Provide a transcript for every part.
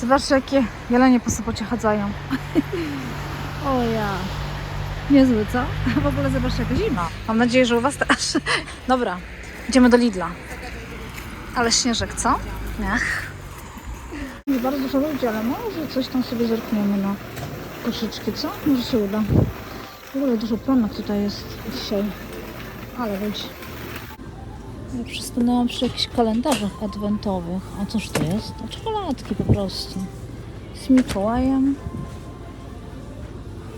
Zobaczcie, jakie jelenie po sopocie chadzają. o ja. Niezły, co? W ogóle zobaczcie, jaka zima. Mam nadzieję, że u Was też. Dobra, idziemy do Lidla. Ale śnieżek, co? Ach. Nie bardzo dużo ludzi, ale może coś tam sobie zerkniemy na koszyczki, co? Może się uda. W ogóle dużo planów tutaj jest dzisiaj. Ale ludzi. Ja przystanęłam przy jakichś kalendarzach adwentowych. A cóż to jest? To czekoladki po prostu. Z Mikołajem.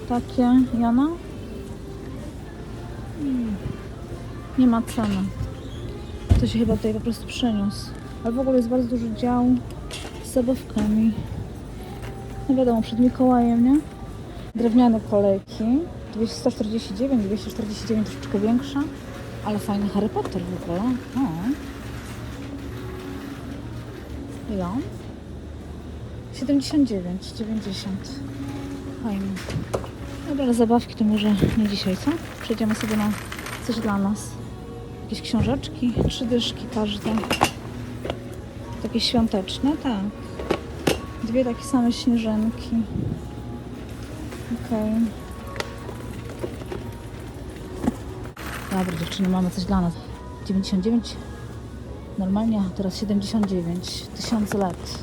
Takie, Jana? Mm. Nie ma ceny. To się chyba tutaj po prostu przeniósł. Ale w ogóle jest bardzo duży dział z zabawkami. No wiadomo, przed Mikołajem, nie? Drewniane kolejki. 149, 249 troszeczkę większa. Ale fajny Harry Potter w ogóle. O. Ile? 79, 90. Fajnie. Dobra, ale zabawki to może nie dzisiaj, co? Przejdziemy sobie na coś dla nas. Jakieś książeczki, trzy dyszki każda. Takie świąteczne, tak. Dwie takie same śnieżynki. Okej. Dobra, dziewczyny, mamy coś dla nas. 99, normalnie, a teraz 79. Tysiąc lat.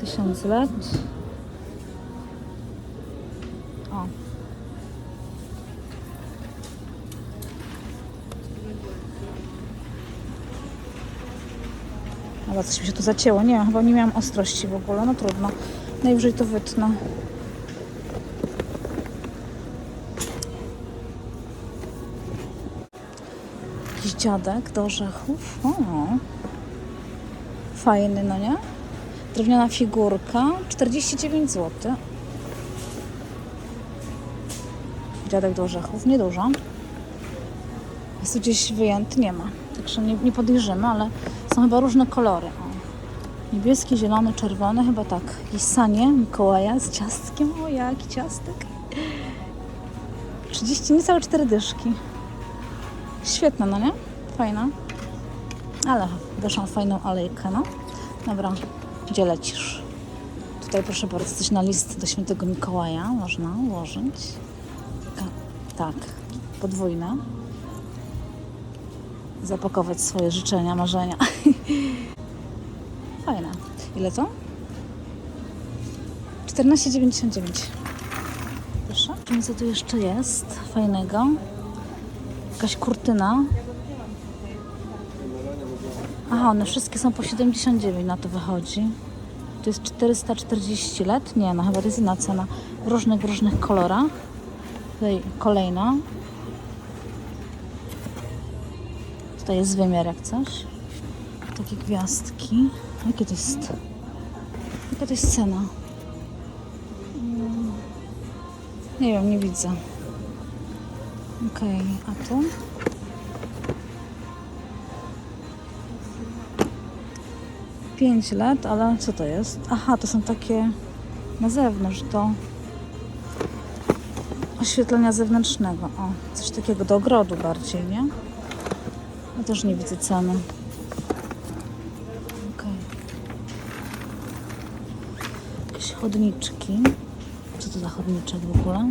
Tysiąc lat. O. Ale coś mi się tu zacięło. Nie, chyba nie miałam ostrości w ogóle. No trudno. Najwyżej to wytnę. Jakiś dziadek do orzechów. O. Fajny, no nie? Drewniana figurka. 49 zł. Dziadek do orzechów. Niedużo. Jest tu gdzieś wyjęty? Nie ma. Także nie, nie podejrzymy, ale są chyba różne kolory. O. Niebieski, zielony, czerwony. Chyba tak. Jakieś sanie Mikołaja z ciastkiem. O, jaki ciastek. 30, niecałe 4 dyszki. Świetna, no nie? Fajna. Ale weszłam fajną alejkę, no. Dobra, gdzie lecisz? Tutaj proszę bardzo, coś na list do świętego Mikołaja można ułożyć. Tak, podwójne. Zapakować swoje życzenia, marzenia. Fajne. Ile to? 14,99. Proszę. Co tu jeszcze jest fajnego? Jakaś kurtyna. Aha, one wszystkie są po 79, na to wychodzi. To jest 440 lat? Nie, no chyba to jest inna cena. W różnych, w różnych kolorach. Tutaj kolejna. Tutaj jest wymiar jak coś. Takie gwiazdki. Jakie to jest? Jaka to jest cena? Mm, Nie wiem, nie widzę. Okej, a tu? Pięć lat, ale co to jest? Aha, to są takie na zewnątrz do oświetlenia zewnętrznego. O, coś takiego do ogrodu bardziej, nie? Ja też nie widzę ceny. Okej. Jakieś chodniczki. Co to za chodniczek w ogóle?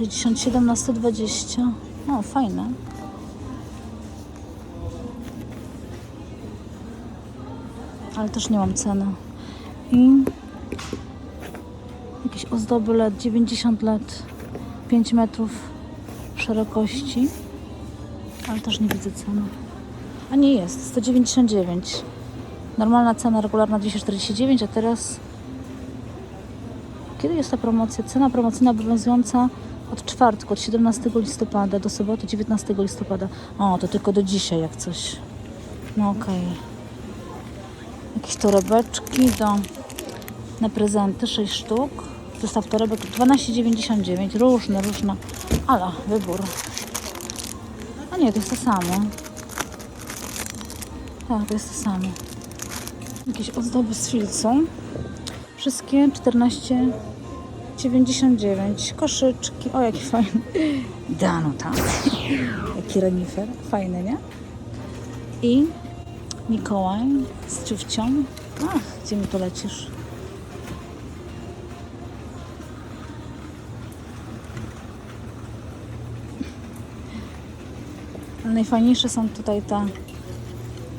67 na 120. O, fajne. Ale też nie mam ceny. I jakieś ozdoby LED, 90 lat, 5 metrów szerokości. Ale też nie widzę ceny. A nie jest, 199. Normalna cena regularna 249, a teraz kiedy jest ta promocja? Cena promocyjna obowiązująca od czwartku, od 17 listopada do soboty 19 listopada. O, to tylko do dzisiaj jak coś. No okej. Jakieś torebeczki do na prezenty, 6 sztuk. Zestaw torebek 12,99. Różne, różne. Ale wybór. A nie, to jest to samo. Tak, to jest to samo. Jakieś ozdoby z filcą. Wszystkie 14,99. Koszyczki. O, jaki fajny. Danuta. Jaki renifer. Fajny, nie? I Mikołaj z ciówcią. Ach, gdzie mi polecisz? Ale najfajniejsze są tutaj te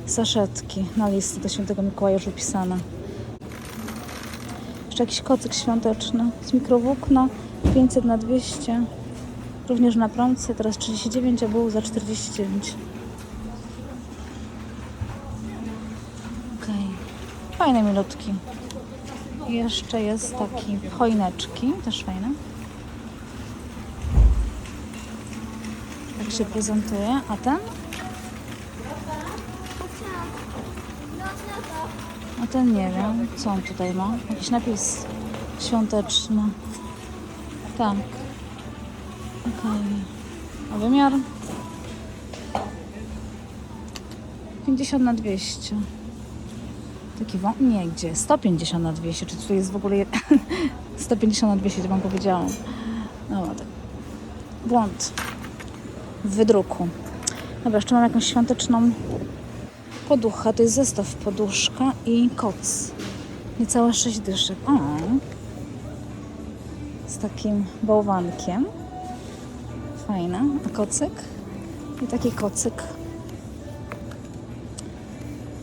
saszetki na listy do świętego Mikołaja już wypisane. Jeszcze jakiś kocyk świąteczny z mikrowłókna 500 na 200. Również na promce, teraz 39, a był za 49. Okej. Fajne milutki. Jeszcze jest taki choineczki, też fajne. Tak się prezentuje. A ten? Ten nie wiem, co on tutaj ma. Jakiś napis świąteczny. Tak. Okej. A wymiar? 50 na 200. Taki wą... Nie, gdzie? 150 na 200. Czy tutaj jest w ogóle... je- 150 na 200, to wam powiedziałam. No, tak. Błąd. W wydruku. Dobra, jeszcze mam jakąś świąteczną poduchę. To jest zestaw poduszka i koc. Niecałe 6 dyszek. O! Z takim bałwankiem. Fajne. A kocyk? I taki kocyk.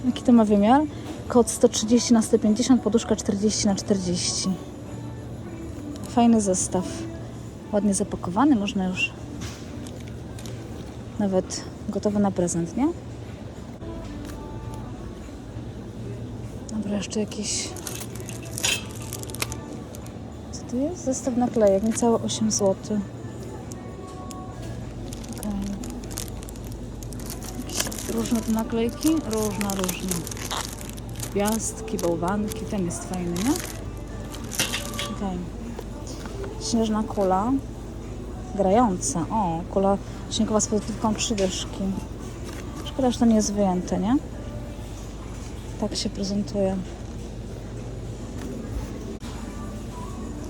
Jaki to ma wymiar? Koc 130 na 150, poduszka 40 na 40. Fajny zestaw. Ładnie zapakowany, można już nawet gotowy na prezent, nie? Jeszcze jakiś. Co to jest? Zestaw naklejek, niecałe 8 zł. Okej. Jakieś różne tu naklejki? Różne, różne. Gwiazdki, bałwanki, ten jest fajny, nie? Okej. Śnieżna kula. Grająca. O, kula śniegowa z podtywką trzy. Szkoda, że to nie jest wyjęte, nie? Tak się prezentuje.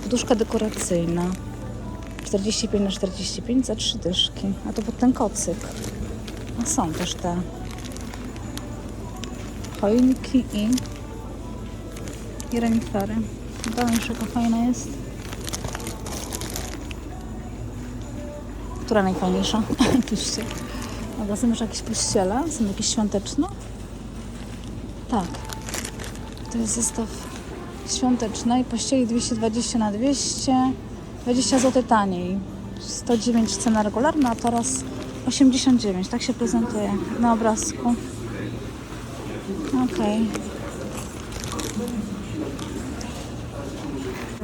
Poduszka dekoracyjna. 45 na 45 za trzy dyszki. A to pod ten kocyk. A są też te choinki i, i renifery. Już jaka fajna jest. Która najfajniejsza? Piszcie. Dobra, są już jakieś pościele? Są jakieś świąteczne? Tak. To jest zestaw świąteczny pościeli 220 na 200. 20 zł taniej. 109 cena regularna, a teraz 89. Tak się prezentuje na obrazku. Okej.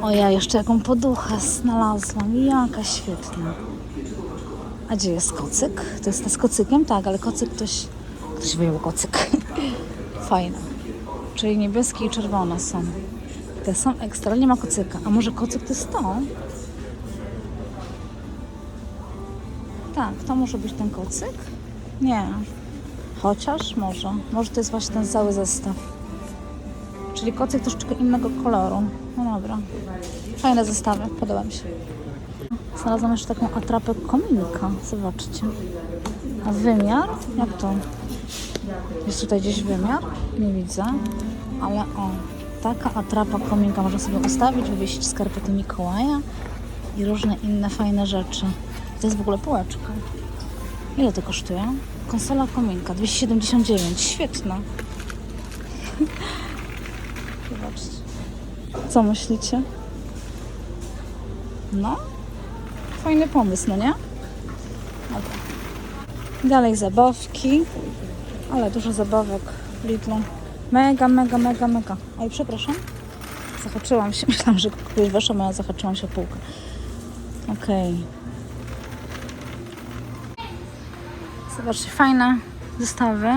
O ja jeszcze jaką poduchę znalazłam. Jaka świetna. A gdzie jest kocyk? To jest ta z kocykiem? Tak, ale kocyk ktoś... Ktoś wyjął kocyk. Fajne. Czyli niebieskie i czerwone są. Te są ekstra, nie ma kocyka. A może kocyk to jest to? Tak, to może być ten kocyk? Nie. Chociaż może. Może to jest właśnie ten cały zestaw. Czyli kocyk troszeczkę innego koloru. No dobra. Fajne zestawy, podoba mi się. Znalazłam jeszcze taką atrapę kominka. Zobaczcie. A wymiar? Jak to? Jest tutaj gdzieś wymiar? Nie widzę. Ale o, taka atrapa kominka można sobie ustawić, wywiesić skarpety Mikołaja i różne inne fajne rzeczy. To jest w ogóle półeczka. Ile to kosztuje? Konsola kominka 279. Świetna. Zobaczcie. Co myślicie? No, fajny pomysł, no nie? Dobra. Dalej zabawki. Ale dużo zabawek w Lidlu. Mega, mega, mega, mega. Oj, przepraszam. Zahaczyłam się. Myślałam, że ktoś weszła, a ja zahaczyłam się o półkę. Okej. Zobaczcie, fajne zestawy.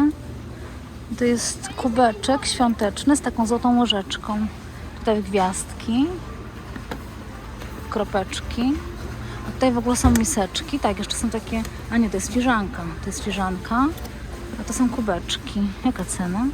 To jest kubeczek świąteczny z taką złotą łyżeczką. Tutaj gwiazdki, kropeczki. A tutaj w ogóle są miseczki. Tak, jeszcze są takie... A nie, to jest filiżanka. To jest filiżanka. A to są kubeczki. Jaka cena?